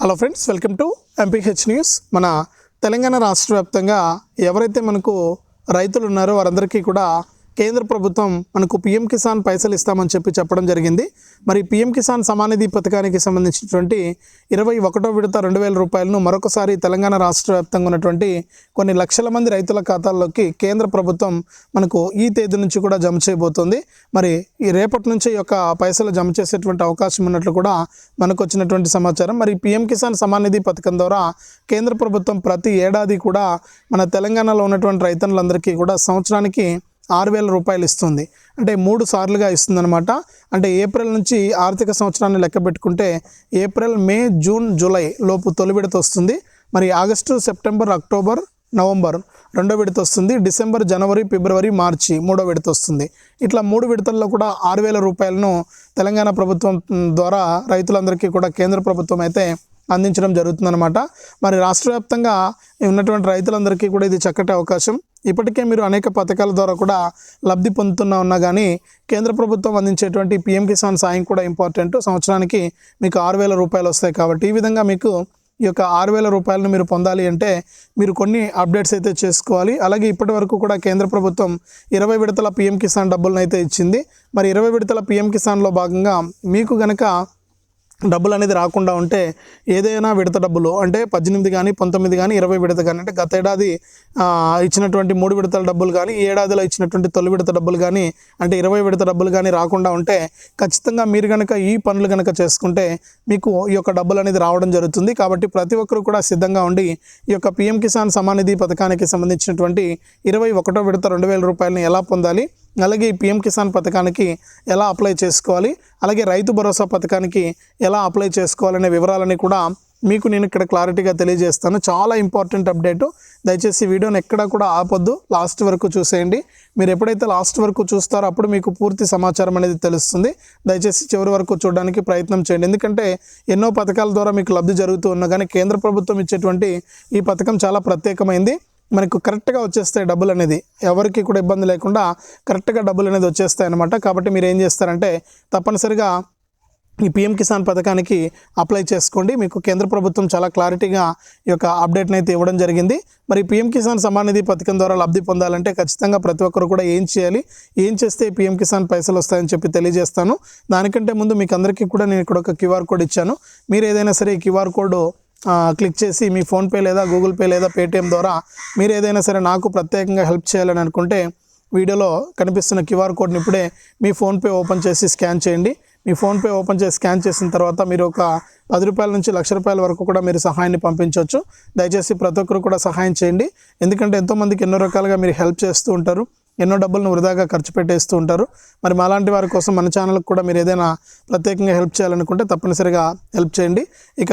Hello friends welcome to MPH news మన తెలంగాణ రాష్ట్ర వ్యాప్తంగా ఎవరైతే మనకు రైతులు ఉన్నారో వారందరికీ కూడా కేంద్ర ప్రభుత్వం మనకు పిఎం కిసాన్ పైసలు ఇస్తామని చెప్పి చెప్పడం జరిగింది. మరి పిఎం కిసాన్ సమానిధి పథకానికి సంబంధించినటువంటి ఇరవై ఒకటో విడత రెండు వేల రూపాయలను మరొకసారి తెలంగాణ రాష్ట్ర వ్యాప్తంగా ఉన్నటువంటి కొన్ని లక్షల మంది రైతుల ఖాతాల్లోకి కేంద్ర ప్రభుత్వం మనకు ఈ తేదీ నుంచి కూడా జమ చేయబోతోంది. మరి ఈ రేపటి నుంచి యొక్క పైసలు జమ చేసేటువంటి అవకాశం ఉన్నట్లు కూడా మనకు వచ్చినటువంటి సమాచారం. మరి పిఎం కిసాన్ సమానిధి పథకం ద్వారా కేంద్ర ప్రభుత్వం ప్రతి ఏడాది కూడా మన తెలంగాణలో ఉన్నటువంటి రైతులందరికీ కూడా సంవత్సరానికి ఆరు వేల రూపాయలు ఇస్తుంది. అంటే మూడు సార్లుగా ఇస్తుందన్నమాట. అంటే ఏప్రిల్ నుంచి ఆర్థిక సంవత్సరాన్ని లెక్క పెట్టుకుంటే ఏప్రిల్ మే జూన్ జూలై లోపు తొలి విడత వస్తుంది. మరి ఆగస్టు సెప్టెంబర్ అక్టోబర్ నవంబర్ రెండో విడత వస్తుంది. డిసెంబర్ జనవరి ఫిబ్రవరి మార్చి మూడో విడత వస్తుంది. ఇట్లా మూడు విడతల్లో కూడా ఆరు వేల రూపాయలను తెలంగాణ ప్రభుత్వం ద్వారా రైతులందరికీ కూడా కేంద్ర ప్రభుత్వం అయితే అందించడం జరుగుతుందన్నమాట. మరి రాష్ట్ర వ్యాప్తంగా ఉన్నటువంటి రైతులందరికీ కూడా ఇది చక్కటి అవకాశం. ఇప్పటికే మీరు అనేక పథకాల ద్వారా కూడా లబ్ధి పొందుతున్నా ఉన్నా కానీ కేంద్ర ప్రభుత్వం అందించేటువంటి పిఎం కిసాన్ సాయం కూడా ఇంపార్టెంట్. సంవత్సరానికి మీకు ఆరు వేల రూపాయలు వస్తాయి కాబట్టి ఈ విధంగా మీకు ఈ యొక్క ఆరు వేల రూపాయలను మీరు పొందాలి అంటే మీరు కొన్ని అప్డేట్స్ అయితే చేసుకోవాలి. అలాగే ఇప్పటి వరకు కూడా కేంద్ర ప్రభుత్వం ఇరవై విడతల పిఎం కిసాన్ డబ్బులను అయితే ఇచ్చింది. మరి ఇరవై విడతల పిఎం కిసాన్లో భాగంగా మీకు గనక డబ్బులు అనేది రాకుండా ఉంటే ఏదైనా విడత డబ్బులు అంటే పద్దెనిమిది కానీ పంతొమ్మిది కానీ ఇరవై విడత కానీ అంటే గత ఏడాది ఇచ్చినటువంటి మూడు విడతల డబ్బులు కానీ ఈ ఏడాదిలో ఇచ్చినటువంటి తొలి విడత డబ్బులు కానీ అంటే ఇరవై విడత డబ్బులు కానీ రాకుండా ఉంటే ఖచ్చితంగా మీరు కనుక ఈ పనులు కనుక చేసుకుంటే మీకు ఈ యొక్క డబ్బులు అనేది రావడం జరుగుతుంది. కాబట్టి ప్రతి ఒక్కరు కూడా సిద్ధంగా ఉండి ఈ యొక్క పిఎం కిసాన్ సమానిధి పథకానికి సంబంధించినటువంటి ఇరవై ఒకటో విడత రెండు వేల రూపాయలని ఎలా పొందాలి? అలాగే ఈ పిఎం కిసాన్ పథకానికి ఎలా అప్లై చేసుకోవాలి? అలాగే రైతు భరోసా పథకానికి ఎలా అప్లై చేసుకోవాలనే వివరాలని కూడా మీకు నేను ఇక్కడ క్లారిటీగా తెలియజేస్తాను. చాలా ఇంపార్టెంట్ అప్డేట్. దయచేసి వీడియోని ఎక్కడా కూడా ఆపొద్దు. లాస్ట్ వరకు చూసేయండి. మీరు ఎప్పుడైతే లాస్ట్ వరకు చూస్తారో అప్పుడు మీకు పూర్తి సమాచారం అనేది తెలుస్తుంది. దయచేసి చివరి వరకు చూడడానికి ప్రయత్నం చేయండి. ఎందుకంటే ఎన్నో పథకాల ద్వారా మీకు లబ్ధి జరుగుతూ ఉన్నా కానీ కేంద్ర ప్రభుత్వం ఇచ్చేటువంటి ఈ పథకం చాలా ప్రత్యేకమైంది. మనకు కరెక్ట్గా వచ్చేస్తాయి డబ్బులు అనేది. ఎవరికి కూడా ఇబ్బంది లేకుండా కరెక్ట్గా డబ్బులు అనేది వచ్చేస్తాయి అనమాట కాబట్టి మీరు ఏం చేస్తారంటే తప్పనిసరిగా ఈ పిఎం కిసాన్ పథకానికి అప్లై చేసుకోండి. మీకు కేంద్ర ప్రభుత్వం చాలా క్లారిటీగా ఈ యొక్క అప్డేట్ని అయితే ఇవ్వడం జరిగింది. మరి పిఎం కిసాన్ సమాన్ నిధి పథకం ద్వారా లబ్ధి పొందాలంటే ఖచ్చితంగా ప్రతి ఒక్కరు కూడా ఏం చేయాలి? ఏం చేస్తే పిఎం కిసాన్ పైసలు వస్తాయని చెప్పి తెలియజేస్తాను. దానికంటే ముందు మీకు అందరికీ కూడా నేను ఇక్కడ ఒక క్యూఆర్ కోడ్ ఇచ్చాను. మీరు ఏదైనా సరే ఈ క్యూఆర్ కోడ్ క్లిక్ చేసి మీ ఫోన్పే లేదా గూగుల్ పే లేదా పేటిఎం ద్వారా మీరు ఏదైనా సరే నాకు ప్రత్యేకంగా హెల్ప్ చేయాలని అనుకుంటే వీడియోలో కనిపిస్తున్న క్యూఆర్ కోడ్ని ఇప్పుడే మీ ఫోన్పే ఓపెన్ చేసి స్కాన్ చేయండి. మీ ఫోన్పే ఓపెన్ చేసి స్కాన్ చేసిన తర్వాత మీరు ఒక పది రూపాయల నుంచి లక్ష రూపాయల వరకు కూడా మీరు సహాయాన్ని పంపించవచ్చు. దయచేసి ప్రతి ఒక్కరు కూడా సహాయం చేయండి. ఎందుకంటే ఎంతోమందికి ఎన్నో రకాలుగా మీరు హెల్ప్ చేస్తూ ఉంటారు. ఎన్నో డబ్బులను వృధాగా ఖర్చు పెట్టేస్తూ ఉంటారు. మరి మాలాంటి వారి కోసం మన ఛానల్కి కూడా మీరు ఏదైనా ప్రత్యేకంగా హెల్ప్ చేయాలనుకుంటే తప్పనిసరిగా హెల్ప్ చేయండి. ఇక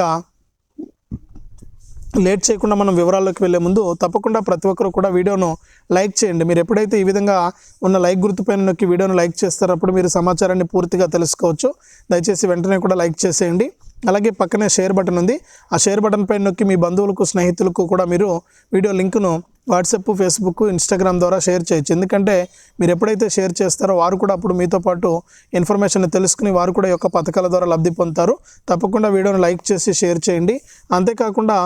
లేట్ చేయకుండా మనం వివరాల్లోకి వెళ్ళే ముందు తప్పకుండా ప్రతి ఒక్కరు కూడా వీడియోను లైక్ చేయండి. మీరు ఎప్పుడైతే ఈ విధంగా ఉన్న లైక్ గుర్తుపైన నొక్కి వీడియోను లైక్ చేస్తారో అప్పుడు మీరు సమాచారాన్ని పూర్తిగా తెలుసుకోవచ్చు. దయచేసి వెంటనే కూడా లైక్ చేసేయండి. అలాగే పక్కనే షేర్ బటన్ ఉంది. ఆ షేర్ బటన్ పైన నొక్కి మీ బంధువులకు స్నేహితులకు కూడా మీరు వీడియో లింక్ను వాట్సాప్ ఫేస్బుక్ ఇన్స్టాగ్రామ్ ద్వారా షేర్ చేయొచ్చు. ఎందుకంటే మీరు ఎప్పుడైతే షేర్ చేస్తారో వారు కూడా అప్పుడు మీతో పాటు ఇన్ఫర్మేషన్ తెలుసుకుని వారు కూడా ఈ యొక్క పథకాల ద్వారా లబ్ధి పొందుతారు. తప్పకుండా వీడియోను లైక్ చేసి షేర్ చేయండి. అంతేకాకుండా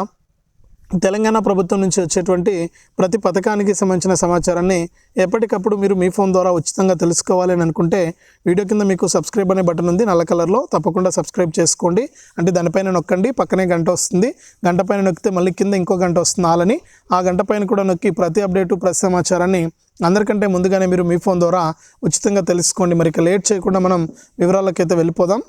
తెలంగాణ ప్రభుత్వం నుంచి వచ్చేటువంటి ప్రతి పథకానికి సంబంధించిన సమాచారాన్ని ఎప్పటికప్పుడు మీరు మీ ఫోన్ ద్వారా ఉచితంగా తెలుసుకోవాలి అని అనుకుంటే వీడియో కింద మీకు సబ్స్క్రైబ్ అనే బటన్ ఉంది. నల్ల కలర్లో తప్పకుండా సబ్స్క్రైబ్ చేసుకోండి. అంటే దానిపైన నొక్కండి. పక్కనే గంట వస్తుంది. గంట పైన నొక్కితే మళ్ళీ కింద ఇంకో గంట వస్తుంది ఆలని ఆ గంట పైన కూడా నొక్కి ప్రతి అప్డేటు ప్రతి సమాచారాన్ని అందరికంటే ముందుగానే మీరు మీ ఫోన్ ద్వారా ఉచితంగా తెలుసుకోండి. మరి ఇక లేట్ చేయకుండా మనం వివరాలకైతే వెళ్ళిపోదాం.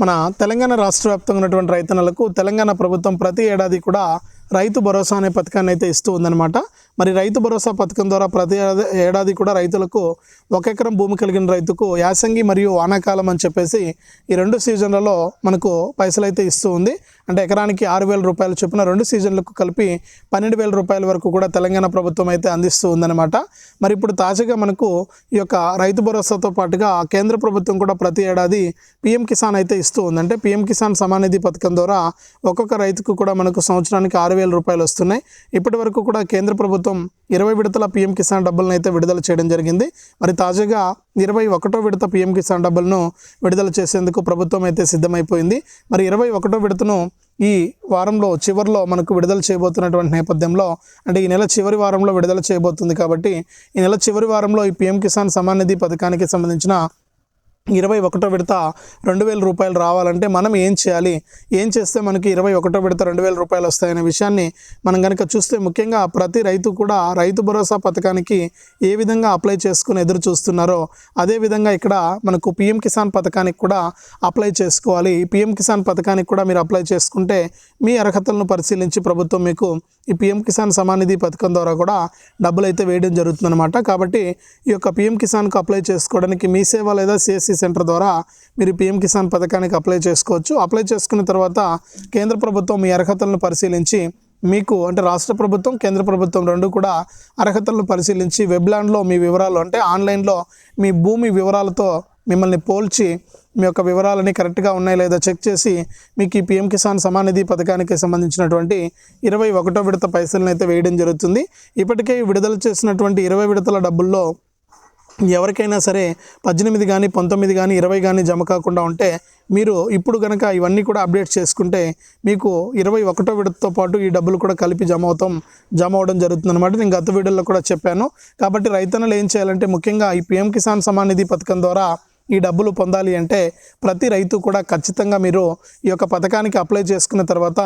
మన తెలంగాణ రాష్ట్ర వ్యాప్తంగా ఉన్నటువంటి రైతన్నలకు తెలంగాణ ప్రభుత్వం ప్రతి ఏడాది కూడా రైతు భరోసా అనే పథకాన్ని అయితే ఇస్తూ ఉందన్నమాట. మరి రైతు భరోసా పథకం ద్వారా ప్రతి ఏడాది- ఏడాది కూడా రైతులకు ఒక ఎకరం భూమి కలిగిన రైతుకు యాసంగి మరియు వానాకాలం అని చెప్పేసి ఈ రెండు సీజన్లలో మనకు పైసలు అయితే ఇస్తూ ఉంది. అంటే ఎకరానికి ఆరు వేల రూపాయలు చొప్పున రెండు సీజన్లకు కలిపి పన్నెండు వేల రూపాయల వరకు కూడా తెలంగాణ ప్రభుత్వం అయితే అందిస్తూ ఉందన్నమాట. మరి ఇప్పుడు తాజాగా మనకు ఈ యొక్క రైతు భరోసాతో పాటుగా కేంద్ర ప్రభుత్వం కూడా ప్రతి ఏడాది పిఎం కిసాన్ అయితే ఇస్తూ ఉంది అంటే పిఎం కిసాన్ సమానిధి పథకం ద్వారా ఒక్కొక్క రైతుకు కూడా మనకు సంవత్సరానికి ఆరు వేల రూపాయలు వస్తున్నాయి. ఇప్పటి వరకు కూడా కేంద్ర ప్రభుత్వం ఇరవై విడతల పిఎం కిసాన్ డబ్బులను అయితే విడుదల చేయడం జరిగింది. మరి తాజాగా ఇరవై ఒకటో విడత పిఎం కిసాన్ డబ్బులను విడుదల చేసేందుకు ప్రభుత్వం అయితే సిద్ధమైపోయింది. మరి ఇరవై ఒకటో విడతను ఈ వారంలో చివరిలో మనకు విడుదల చేయబోతున్నటువంటి నేపథ్యంలో అంటే ఈ నెల చివరి వారంలో విడుదల చేయబోతుంది కాబట్టి ఈ నెల చివరి వారంలో ఈ పిఎం కిసాన్ సమాన్ నిధి పథకానికి సంబంధించిన ఇరవై ఒకటో విడత రెండు వేల రూపాయలు రావాలంటే మనం ఏం చేయాలి? ఏం చేస్తే మనకి ఇరవై ఒకటో విడత రెండు వేల రూపాయలు వస్తాయనే విషయాన్ని మనం కనుక చూస్తే ముఖ్యంగా ప్రతి రైతు కూడా రైతు భరోసా పథకానికి ఏ విధంగా అప్లై చేసుకుని ఎదురు చూస్తున్నారో అదే విధంగా ఇక్కడ మనకు పిఎం కిసాన్ పథకానికి కూడా అప్లై చేసుకోవాలి. ఈ పిఎం కిసాన్ పథకానికి కూడా మీరు అప్లై చేసుకుంటే మీ అర్హతలను పరిశీలించి ప్రభుత్వం మీకు ఈ పిఎం కిసాన్ సమానిధి పథకం ద్వారా కూడా డబ్బులు అయితే వేయడం జరుగుతుందన్నమాట. కాబట్టి ఈ యొక్క పిఎం కిసాన్కు అప్లై చేసుకోవడానికి మీ సేవ లేదా సిఎస్సి సెంటర్ ద్వారా మీరు పిఎం కిసాన్ పథకానికి అప్లై చేసుకోవచ్చు. అప్లై చేసుకున్న తర్వాత కేంద్ర ప్రభుత్వం మీ అర్హతలను పరిశీలించి మీకు అంటే రాష్ట్ర ప్రభుత్వం కేంద్ర ప్రభుత్వం రెండు కూడా అర్హతలను పరిశీలించి వెబ్లాండ్లో మీ వివరాలు అంటే ఆన్లైన్లో మీ భూమి వివరాలతో మిమ్మల్ని పోల్చి మీ యొక్క వివరాలని కరెక్ట్గా ఉన్నాయి లేదా చెక్ చేసి మీకు ఈ పిఎం కిసాన్ సమానిధి పథకానికి సంబంధించినటువంటి ఇరవై ఒకటో విడత పైసలను అయితే వేయడం జరుగుతుంది. ఇప్పటికే విడుదల చేసినటువంటి ఇరవై విడతల డబ్బుల్లో ఎవరికైనా సరే పద్దెనిమిది కానీ పంతొమ్మిది కానీ ఇరవై కానీ జమ కాకుండా ఉంటే మీరు ఇప్పుడు కనుక ఇవన్నీ కూడా అప్డేట్ చేసుకుంటే మీకు ఇరవై ఒకటో విడతతో పాటు ఈ డబ్బులు కూడా కలిపి జమ అవుతాం జమ అవడం జరుగుతుంది అనమాట నేను గత వీడియోలో కూడా చెప్పాను. కాబట్టి రైతన్నలు ఏం చేయాలంటే ముఖ్యంగా ఈ పిఎం కిసాన్ సమాన్ నిధి పథకం ద్వారా ఈ డబ్బులు పొందాలి అంటే ప్రతి రైతు కూడా ఖచ్చితంగా మీరు ఈ యొక్క పథకానికి అప్లై చేసుకున్న తర్వాత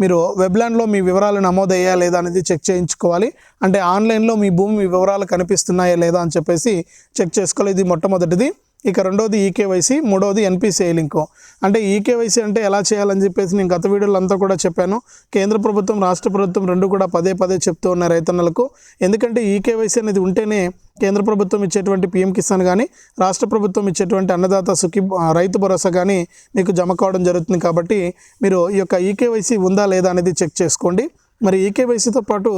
మీరు వెబ్లాండ్లో మీ వివరాలు నమోదయ్యా లేదా అనేది చెక్ చేయించుకోవాలి. అంటే ఆన్లైన్లో మీ భూమి వివరాలు కనిపిస్తున్నాయా లేదా అని చెప్పేసి చెక్ చేసుకోవాలి. ఇది మొట్టమొదటిది. ఇక రెండోది ఈకేవైసీ మూడోది ఎన్పిసిఐ లింకు. అంటే ఈకేవైసీ అంటే ఎలా చేయాలని చెప్పేసి నేను గత వీడియోలో అంతా కూడా చెప్పాను. కేంద్ర ప్రభుత్వం రాష్ట్ర ప్రభుత్వం రెండు కూడా పదే పదే చెప్తూ ఉన్నాయి రైతన్నలకు ఎందుకంటే ఈకేవైసీ అనేది ఉంటేనే కేంద్ర ప్రభుత్వం ఇచ్చేటువంటి పిఎం కిసాన్ కానీ రాష్ట్ర ప్రభుత్వం ఇచ్చేటువంటి అన్నదాత సుఖి రైతు భరోసా కానీ మీకు జమ కావడం జరుగుతుంది కాబట్టి మీరు ఈ యొక్క ఈకేవైసీ ఉందా లేదా అనేది చెక్ చేసుకోండి. మరి ఈకేవైసీతో పాటు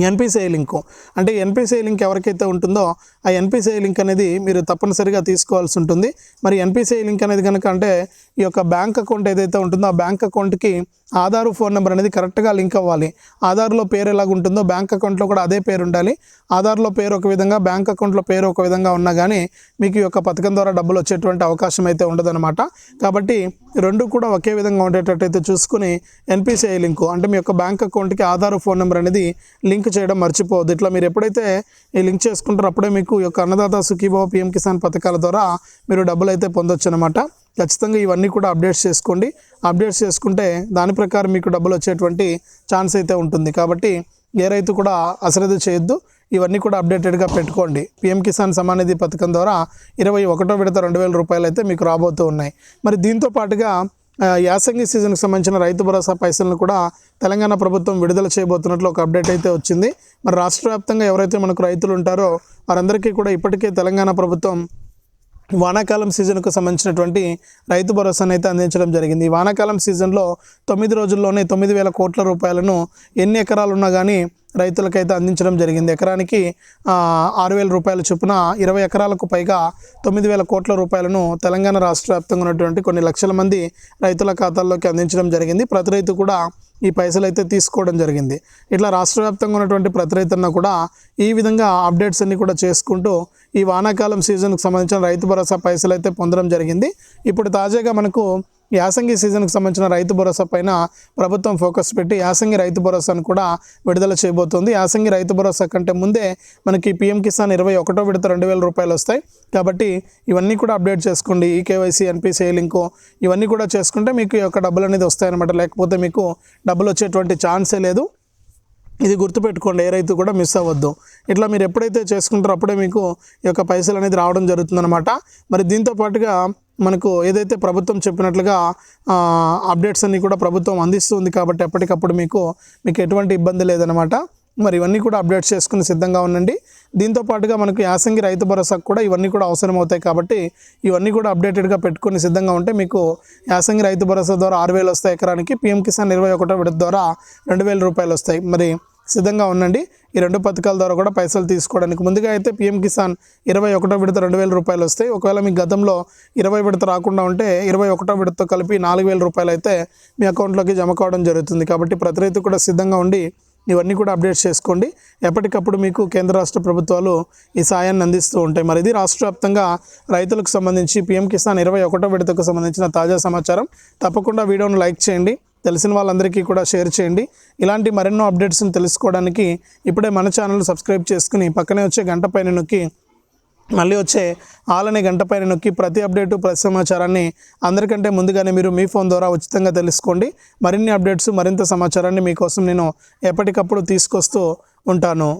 ఎన్పిసిఐ లింకు అంటే ఎన్పిసిఐ లింక్ ఎవరికైతే ఉంటుందో ఆ ఎన్పిసిఐ లింక్ అనేది మీరు తప్పనిసరిగా తీసుకోవాల్సి ఉంటుంది. మరి ఎన్పిసిఐ లింక్ అనేది కనుక అంటే ఈ యొక్క బ్యాంక్ అకౌంట్ ఏదైతే ఉంటుందో ఆ బ్యాంక్ అకౌంట్కి ఆధార్ ఫోన్ నెంబర్ అనేది కరెక్ట్గా లింక్ అవ్వాలి. ఆధార్లో పేరు ఎలాగ ఉంటుందో బ్యాంక్ అకౌంట్లో కూడా అదే పేరు ఉండాలి. ఆధార్లో పేరు ఒక విధంగా బ్యాంక్ అకౌంట్లో పేరు ఒక విధంగా ఉన్నా కానీ మీకు ఈ యొక్క పథకం ద్వారా డబ్బులు వచ్చేటువంటి అవకాశం అయితే ఉండదన్నమాట. కాబట్టి రెండు కూడా ఒకే విధంగా ఉండేటట్టయితే చూసుకుని ఎన్పిసిఐ లింకు అంటే మీ యొక్క బ్యాంక్ అకౌంట్కి ఆధార్ ఫోన్ నెంబర్ అనేది లింక్ చేయడం మర్చిపోవద్దు. ఇట్లా మీరు ఎప్పుడైతే ఈ లింక్ చేసుకుంటారో అప్పుడే మీకు ఈ యొక్క అన్నదాత సుఖీభావ పిఎం కిసాన్ పథకాల ద్వారా మీరు డబ్బులు అయితే పొందొచ్చు అనమాట ఖచ్చితంగా ఇవన్నీ కూడా అప్డేట్స్ చేసుకోండి. అప్డేట్స్ చేసుకుంటే దాని ప్రకారం మీకు డబ్బులు వచ్చేటువంటి ఛాన్స్ అయితే ఉంటుంది. కాబట్టి ఏ రైతు కూడా అశ్రద్ధ చేయొద్దు. ఇవన్నీ కూడా అప్డేటెడ్గా పెట్టుకోండి. పిఎం కిసాన్ సమానిధి పథకం ద్వారా ఇరవై ఒకటో విడత రెండు వేల రూపాయలు అయితే మీకు రాబోతూ ఉన్నాయి. మరి దీంతో పాటుగా యాసంగి సీజన్కి సంబంధించిన రైతు భరోసా పైసలను కూడా తెలంగాణ ప్రభుత్వం విడుదల చేయబోతున్నట్లు ఒక అప్డేట్ అయితే వచ్చింది. మరి రాష్ట్ర వ్యాప్తంగా ఎవరైతే మనకు రైతులు ఉంటారో వారందరికీ కూడా ఇప్పటికే తెలంగాణ ప్రభుత్వం వానాకాలం సీజన్కు సంబంధించినటువంటి రైతు భరోసాను అయితే అందించడం జరిగింది. ఈ వానాకాలం సీజన్లో తొమ్మిది రోజుల్లోనే తొమ్మిది వేల కోట్ల రూపాయలను ఎన్ని ఎకరాలు ఉన్నా కానీ రైతులకైతే అందించడం జరిగింది. ఎకరానికి ఆరు వేల రూపాయల చొప్పున ఇరవై ఎకరాలకు పైగా తొమ్మిది వేల కోట్ల రూపాయలను తెలంగాణ రాష్ట్ర వ్యాప్తంగా ఉన్నటువంటి కొన్ని లక్షల మంది రైతుల ఖాతాల్లోకి అందించడం జరిగింది. ప్రతి రైతు కూడా ఈ పైసలు అయితే తీసుకోవడం జరిగింది. ఇట్లా రాష్ట్ర వ్యాప్తంగా ఉన్నటువంటి ప్రతి రైతున్నా కూడా ఈ విధంగా అప్డేట్స్ అన్నీ కూడా చేసుకుంటూ ఈ వానాకాలం సీజన్కు సంబంధించిన రైతు భరోసా పైసలు అయితే పొందడం జరిగింది. ఇప్పుడు తాజాగా మనకు యాసంగి సీజన్కి సంబంధించిన రైతు భరోసా పైన ప్రభుత్వం ఫోకస్ పెట్టి యాసంగి రైతు భరోసాను కూడా విడుదల చేయబోతోంది. యాసంగి రైతు భరోసా కంటే ముందే మనకి పిఎం కిసాన్ ఇరవై ఒకటో విడత రెండు వేల రూపాయలు వస్తాయి. కాబట్టి ఇవన్నీ కూడా అప్డేట్ చేసుకోండి. ఈ కేవైసీ ఎన్పిసిఐ లింకు ఇవన్నీ కూడా చేసుకుంటే మీకు ఈ యొక్క డబ్బులు అనేది వస్తాయన్నమాట. లేకపోతే మీకు డబ్బులు వచ్చేటువంటి ఛాన్సే లేదు. ఇది గుర్తుపెట్టుకోండి ఏ రైతు కూడా మిస్ అవ్వద్దు. ఇట్లా మీరు ఎప్పుడైతే చేసుకుంటారో అప్పుడే మీకు ఈ యొక్క పైసలు అనేది రావడం జరుగుతుందన్నమాట. మరి దీంతో పాటుగా మనకు ఏదైతే ప్రభుత్వం చెప్పినట్లుగా అప్డేట్స్ అన్నీ కూడా ప్రభుత్వం అందిస్తుంది కాబట్టి ఎప్పటికప్పుడు మీకు మీకు ఎటువంటి ఇబ్బంది లేదనమాట మరి ఇవన్నీ కూడా అప్డేట్స్ చేసుకుని సిద్ధంగా ఉండండి. దీంతో పాటుగా మనకు యాసంగి రైతు భరోసాకు కూడా ఇవన్నీ కూడా అవసరం అవుతాయి కాబట్టి ఇవన్నీ కూడా అప్డేటెడ్గా పెట్టుకుని సిద్ధంగా ఉంటే మీకు యాసంగి రైతు భరోసా ద్వారా ఆరు వేలు వస్తాయి ఎకరానికి పిఎం కిసాన్ ఇరవై ఒకటో విడత ద్వారా రెండు వేల రూపాయలు వస్తాయి. మరి సిద్ధంగా ఉండండి. ఈ రెండు పథకాల ద్వారా కూడా పైసలు తీసుకోవడానికి ముందుగా అయితే పిఎం కిసాన్ ఇరవై ఒకటో విడత రెండు వేల రూపాయలు వస్తాయి. ఒకవేళ మీకు గతంలో ఇరవై విడత రాకుండా ఉంటే ఇరవై ఒకటో విడతతో కలిపి నాలుగు వేల రూపాయలు అయితే మీ అకౌంట్లోకి జమ కావడం జరుగుతుంది. కాబట్టి ప్రతి రైతు కూడా సిద్ధంగా ఉండి ఇవన్నీ కూడా అప్డేట్స్ చేసుకోండి. ఎప్పటికప్పుడు మీకు కేంద్ర రాష్ట్ర ప్రభుత్వాలు ఈ సాయాన్ని అందిస్తూ ఉంటాయి. మరి ఇది రాష్ట్ర వ్యాప్తంగా రైతులకు సంబంధించి పిఎం కిసాన్ ఇరవై ఒకటో విడతకు సంబంధించిన తాజా సమాచారం. తప్పకుండా వీడియోను లైక్ చేయండి. తెలిసిన వాళ్ళందరికీ కూడా షేర్ చేయండి. ఇలాంటి మరెన్నో అప్డేట్స్ని తెలుసుకోవడానికి ఇప్పుడే మన ఛానల్ సబ్స్క్రైబ్ చేసుకుని పక్కనే వచ్చే గంట పైన నొక్కి మళ్ళీ వచ్చే ఆలనే గంట పైన నొక్కి ప్రతి అప్డేటు ప్రతి సమాచారాన్ని అందరికంటే ముందుగానే మీరు మీ ఫోన్ ద్వారా ఉచితంగా తెలుసుకోండి. మరిన్ని అప్డేట్స్ మరింత సమాచారాన్ని మీకోసం నేను ఎప్పటికప్పుడు తీసుకొస్తూ ఉంటాను.